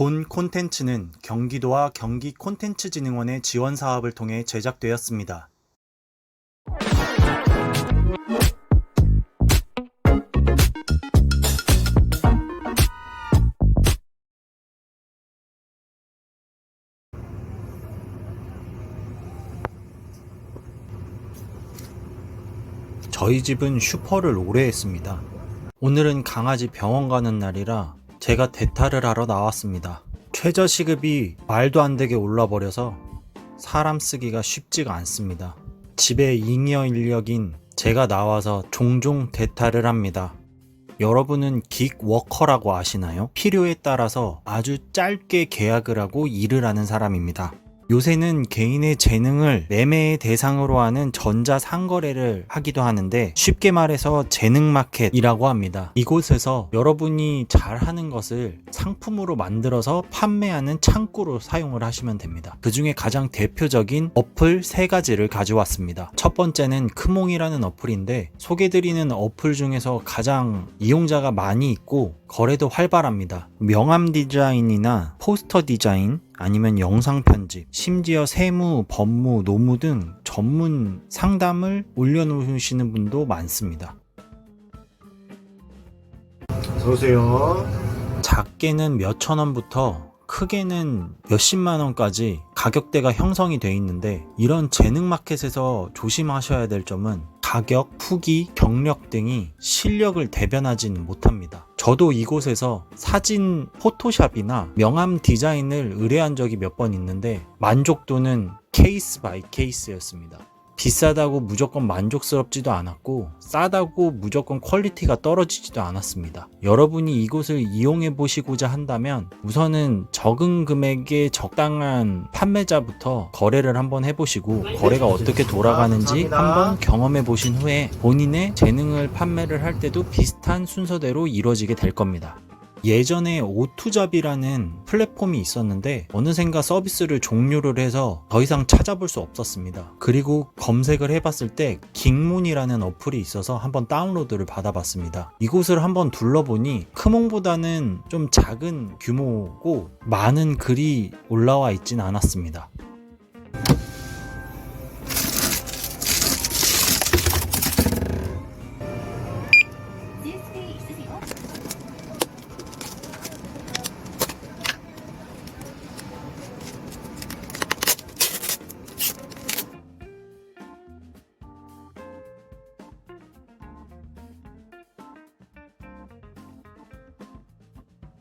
본 콘텐츠는 경기도와 경기 콘텐츠진흥원의 지원 사업을 통해 제작되었습니다. 저희 집은 슈퍼를 오래 했습니다. 오늘은 강아지 병원 가는 날이라 제가 대타를 하러 나왔습니다. 최저 시급이 말도 안 되게 올라버려서 사람 쓰기가 쉽지가 않습니다. 집에 잉여 인력인 제가 나와서 종종 대타를 합니다. 여러분은 긱 워커라고 아시나요? 필요에 따라서 아주 짧게 계약을 하고 일을 하는 사람입니다. 요새는 개인의 재능을 매매의 대상으로 하는 전자 상거래를 하기도 하는데 쉽게 말해서 재능 마켓이라고 합니다. 이곳에서 여러분이 잘하는 것을 상품으로 만들어서 판매하는 창구로 사용을 하시면 됩니다. 그 중에 가장 대표적인 어플 세 가지를 가져왔습니다. 첫 번째는 크몽이라는 어플인데 소개드리는 어플 중에서 가장 이용자가 많이 있고 거래도 활발합니다. 명함 디자인이나 포스터 디자인, 아니면 영상 편집, 심지어 세무, 법무, 노무 등 전문 상담을 올려놓으시는 분도 많습니다. 어서오세요. 작게는 몇천 원부터 크게는 몇십만 원까지 가격대가 형성이 돼 있는데 이런 재능 마켓에서 조심하셔야 될 점은 가격, 후기, 경력 등이 실력을 대변하지는 못합니다. 저도 이곳에서 사진 포토샵이나 명함 디자인을 의뢰한 적이 몇 번 있는데 만족도는 케이스 바이 케이스였습니다. 비싸다고 무조건 만족스럽지도 않았고 싸다고 무조건 퀄리티가 떨어지지도 않았습니다. 여러분이 이곳을 이용해 보시고자 한다면 우선은 적은 금액의 적당한 판매자부터 거래를 한번 해보시고 거래가 어떻게 돌아가는지 한번 경험해 보신 후에 본인의 재능을 판매를 할 때도 비슷한 순서대로 이루어지게 될 겁니다. 예전에 오투잡이라는 플랫폼이 있었는데 어느샌가 서비스를 종료를 해서 더 이상 찾아볼 수 없었습니다. 그리고 검색을 해봤을 때 긱문이라는 어플이 있어서 한번 다운로드를 받아봤습니다. 이곳을 한번 둘러보니 크몽보다는 좀 작은 규모고 많은 글이 올라와 있진 않았습니다.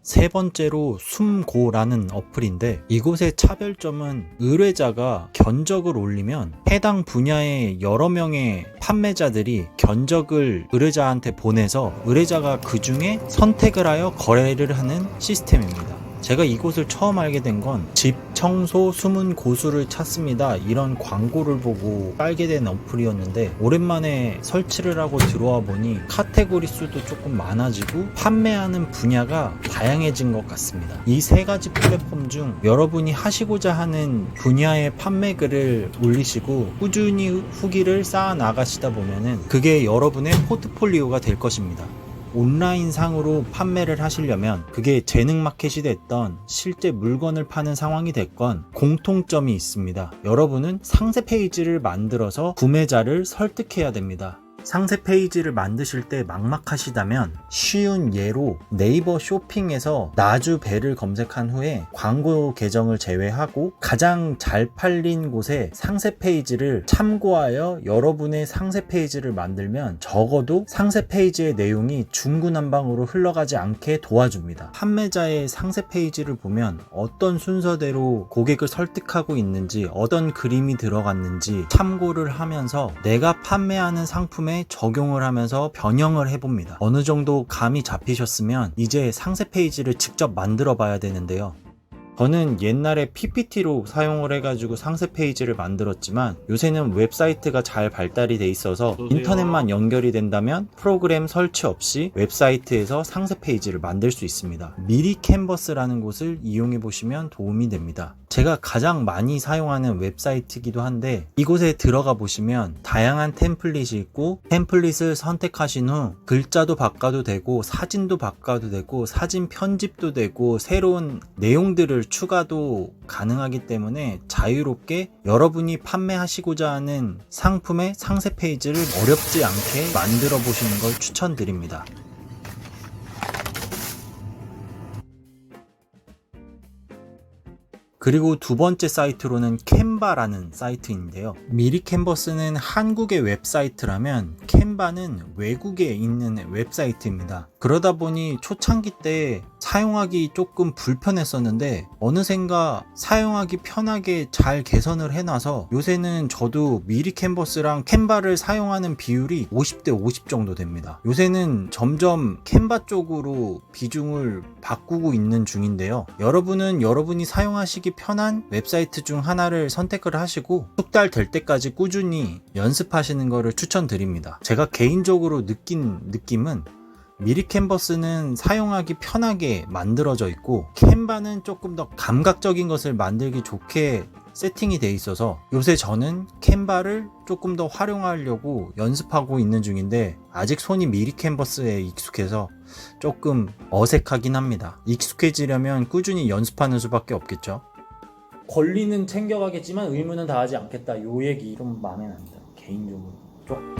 세 번째로 숨고라는 어플인데 이곳의 차별점은 의뢰자가 견적을 올리면 해당 분야의 여러 명의 판매자들이 견적을 의뢰자한테 보내서 의뢰자가 그 중에 선택을 하여 거래를 하는 시스템입니다. 제가 이곳을 처음 알게 된 건 집 청소 숨은 고수를 찾습니다. 이런 광고를 보고 깔게 된 어플이었는데 오랜만에 설치를 하고 들어와 보니 카테고리 수도 조금 많아지고 판매하는 분야가 다양해진 것 같습니다. 이 세 가지 플랫폼 중 여러분이 하시고자 하는 분야의 판매 글을 올리시고 꾸준히 후기를 쌓아 나가시다 보면은 그게 여러분의 포트폴리오가 될 것입니다. 온라인 상으로 판매를 하시려면 그게 재능 마켓이 됐던 실제 물건을 파는 상황이 됐건 공통점이 있습니다. 여러분은 상세 페이지를 만들어서 구매자를 설득해야 됩니다. 상세 페이지를 만드실 때 막막하시다면 쉬운 예로 네이버 쇼핑에서 나주 배를 검색한 후에 광고 계정을 제외하고 가장 잘 팔린 곳의 상세 페이지를 참고하여 여러분의 상세 페이지를 만들면 적어도 상세 페이지의 내용이 중구난방으로 흘러가지 않게 도와줍니다. 판매자의 상세 페이지를 보면 어떤 순서대로 고객을 설득하고 있는지 어떤 그림이 들어갔는지 참고를 하면서 내가 판매하는 상품 에 적용을 하면서 변형을 해봅니다. 어느 정도 감이 잡히셨으면 이제 상세 페이지를 직접 만들어 봐야 되는데요. 저는 옛날에 PPT로 사용을 해가지고 상세 페이지를 만들었지만 요새는 웹사이트가 잘 발달이 돼 있어서. 인터넷만 연결이 된다면 프로그램 설치 없이 웹사이트에서 상세 페이지를 만들 수 있습니다. 미리 캔버스라는 곳을 이용해 보시면 도움이 됩니다. 제가 가장 많이 사용하는 웹사이트이기도 한데 이곳에 들어가 보시면 다양한 템플릿이 있고 템플릿을 선택하신 후 글자도 바꿔도 되고 사진도 바꿔도 되고 사진 편집도 되고 새로운 내용들을 추가도 가능하기 때문에 자유롭게 여러분이 판매하시고자 하는 상품의 상세 페이지를 어렵지 않게 만들어 보시는 걸 추천드립니다. 그리고 두 번째 사이트로는 캔바라는 사이트인데요. 미리 캔버스는 한국의 웹사이트라면 캔바는 외국에 있는 웹사이트입니다. 그러다 보니 초창기 때 사용하기 조금 불편했었는데 어느샌가 사용하기 편하게 잘 개선을 해놔서 요새는 저도 미리 캔버스랑 캔바를 사용하는 비율이 50대 50 정도 됩니다. 요새는 점점 캔바 쪽으로 비중을 바꾸고 있는 중인데요. 여러분은 여러분이 사용하시기 편한 웹사이트 중 하나를 선택을 하시고 석달될 때까지 꾸준히 연습하시는 것을 추천드립니다. 제가 개인적으로 느낀 느낌은 미리 캔버스는 사용하기 편하게 만들어져 있고 캔바는 조금 더 감각적인 것을 만들기 좋게 세팅이 돼 있어서 요새 저는 캔바를 조금 더 활용하려고 연습하고 있는 중인데 아직 손이 미리 캔버스에 익숙해서 조금 어색하긴 합니다. 익숙해지려면 꾸준히 연습하는 수밖에 없겠죠. 권리는 챙겨가겠지만 의무는 다하지 않겠다. 요 얘기 좀 마음에 안 들어. 개인적으로. 좀